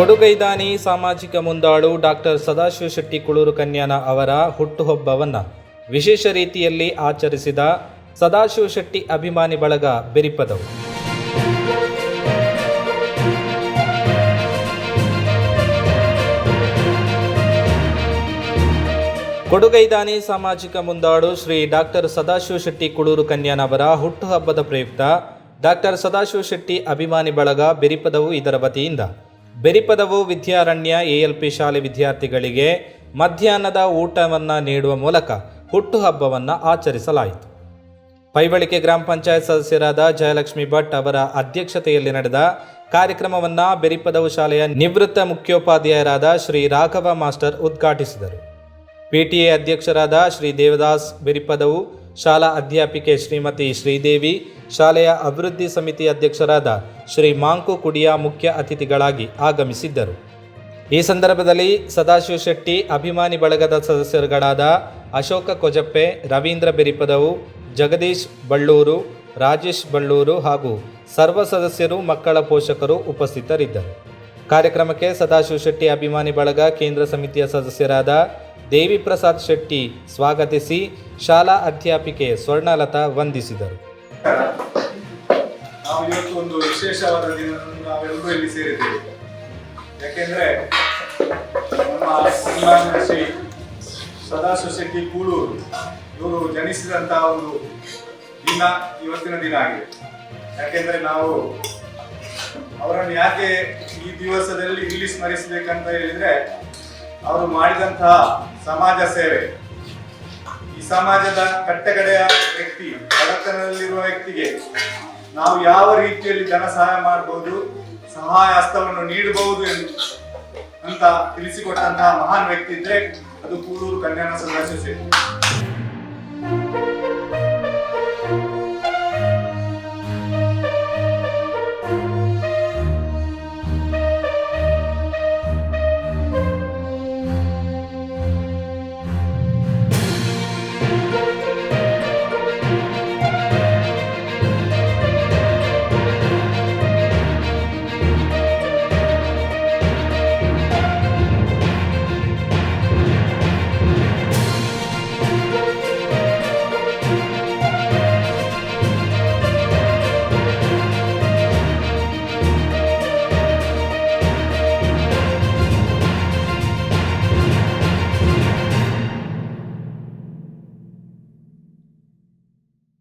ಕೊಡುಗೈದಾನಿ ಸಾಮಾಜಿಕ ಮುಂದಾಳು ಡಾಕ್ಟರ್ ಸದಾಶಿವ ಶೆಟ್ಟಿ ಕುಳೂರು ಕನ್ಯಾನ ಅವರ ಹುಟ್ಟುಹಬ್ಬವನ್ನು ವಿಶೇಷ ರೀತಿಯಲ್ಲಿ ಆಚರಿಸಿದ ಸದಾಶಿವ ಶೆಟ್ಟಿ ಅಭಿಮಾನಿ ಬಳಗ ಬೆರಿಪದವು. ಕೊಡುಗೈದಾನಿ ಸಾಮಾಜಿಕ ಮುಂದಾಳು ಶ್ರೀ ಡಾಕ್ಟರ್ ಸದಾಶಿವ ಶೆಟ್ಟಿ ಕುಳೂರು ಕನ್ಯಾನವರ ಹುಟ್ಟುಹಬ್ಬದ ಪ್ರಯುಕ್ತ ಡಾಕ್ಟರ್ ಸದಾಶಿವ ಶೆಟ್ಟಿ ಅಭಿಮಾನಿ ಬಳಗ ಬೆರಿಪದವು ಇದರ ವತಿಯಿಂದ. ಬೆರಿಪದವು ವಿದ್ಯಾರಣ್ಯ ಎಎಲ್ಪಿ ಶಾಲೆ ವಿದ್ಯಾರ್ಥಿಗಳಿಗೆ ಮಧ್ಯಾಹ್ನದ ಊಟವನ್ನು ನೀಡುವ ಮೂಲಕ ಹುಟ್ಟುಹಬ್ಬವನ್ನು ಆಚರಿಸಲಾಯಿತು. ಪೈವಳಿಕೆ ಗ್ರಾಮ ಪಂಚಾಯತ್ ಸದಸ್ಯರಾದ ಜಯಲಕ್ಷ್ಮಿ ಭಟ್ ಅವರ ಅಧ್ಯಕ್ಷತೆಯಲ್ಲಿ ನಡೆದ ಕಾರ್ಯಕ್ರಮವನ್ನು ಬೆರಿಪದವು ಶಾಲೆಯ ನಿವೃತ್ತ ಮುಖ್ಯೋಪಾಧ್ಯಾಯರಾದ ಶ್ರೀ ರಾಘವ ಮಾಸ್ಟರ್ ಉದ್ಘಾಟಿಸಿದರು. ಪಿಟಿಎ ಅಧ್ಯಕ್ಷರಾದ ಶ್ರೀ ದೇವದಾಸ್ ಬೆರಿಪದವು ಶಾಲಾ ಅಧ್ಯಾಪಿಕೆ ಶ್ರೀಮತಿ ಶ್ರೀದೇವಿ, ಶಾಲೆಯ ಅಭಿವೃದ್ಧಿ ಸಮಿತಿ ಅಧ್ಯಕ್ಷರಾದ ಶ್ರೀ ಮಾಂಕು ಕುಡಿಯಾ ಮುಖ್ಯ ಅತಿಥಿಗಳಾಗಿ ಆಗಮಿಸಿದ್ದರು. ಈ ಸಂದರ್ಭದಲ್ಲಿ ಸದಾಶಿವ ಶೆಟ್ಟಿ, ಅಭಿಮಾನಿ ಬಳಗದ ಸದಸ್ಯರುಗಳಾದ ಅಶೋಕ ಕೊಜಪ್ಪೆ, ರವೀಂದ್ರ ಬೆರಿಪದವು, ಜಗದೀಶ್ ಬಳ್ಳೂರು, ರಾಜೇಶ್ ಬಳ್ಳೂರು ಹಾಗೂ ಸರ್ವ ಸದಸ್ಯರು, ಮಕ್ಕಳ ಪೋಷಕರು ಉಪಸ್ಥಿತರಿದ್ದರು. ಕಾರ್ಯಕ್ರಮಕ್ಕೆ ಸದಾಶಿವ ಶೆಟ್ಟಿ, ಅಭಿಮಾನಿ ಬಳಗ, ಕೇಂದ್ರ ಸಮಿತಿಯ ಸದಸ್ಯರಾದ ದೇವಿ ಪ್ರಸಾದ್ ಶೆಟ್ಟಿ ಸ್ವಾಗತಿಸಿ ಶಾಲಾ ಅಧ್ಯಾಪಿಕೆ ಸ್ವರ್ಣಲತಾ ವಂದಿಸಿದರು. ನಾವು ಇವತ್ತು ಒಂದು ವಿಶೇಷವಾದ ದಿನ ನಾವೆಲ್ಲರೂ ಇಲ್ಲಿ ಸೇರಿದ್ದೇವೆ. ಯಾಕೆಂದ್ರೆ ನಮ್ಮ ಶ್ರೀ ಸದಾಶಿವ ಶೆಟ್ಟಿ ಕೂಳೂರು ಇವರು ಜನಿಸಿದಂತಹ ಒಂದು ದಿನ, ಇವತ್ತಿನ ದಿನ ಆಗಿದೆ. ಯಾಕೆಂದ್ರೆ ನಾವು ಅವರನ್ನು ಯಾಕೆ ಈ ದಿವಸದಲ್ಲಿ ಇಲ್ಲಿ ಸ್ಮರಿಸಬೇಕಂತ ಹೇಳಿದ್ರೆ ಅವರು ಮಾಡಿದಂತಹ ಸಮಾಜ ಸೇವೆ. ಈ ಸಮಾಜದ ಕಟ್ಟಕಡೆಯ ವ್ಯಕ್ತಿ, ಬಡತನದಲ್ಲಿರುವ ವ್ಯಕ್ತಿಗೆ ನಾವು ಯಾವ ರೀತಿಯಲ್ಲಿ ಧನ ಸಹಾಯ ಮಾಡಬಹುದು ಸಹಾಯ ಹಸ್ತವನ್ನು ನೀಡಬಹುದು ಎಂದು ಅಂತ ತಿಳಿಸಿಕೊಟ್ಟಂತಹ ಮಹಾನ್ ವ್ಯಕ್ತಿ ಇದ್ರೆ ಅದು ಕೂಡೂರು ಕಲ್ಯಾಣ ಸಂಘ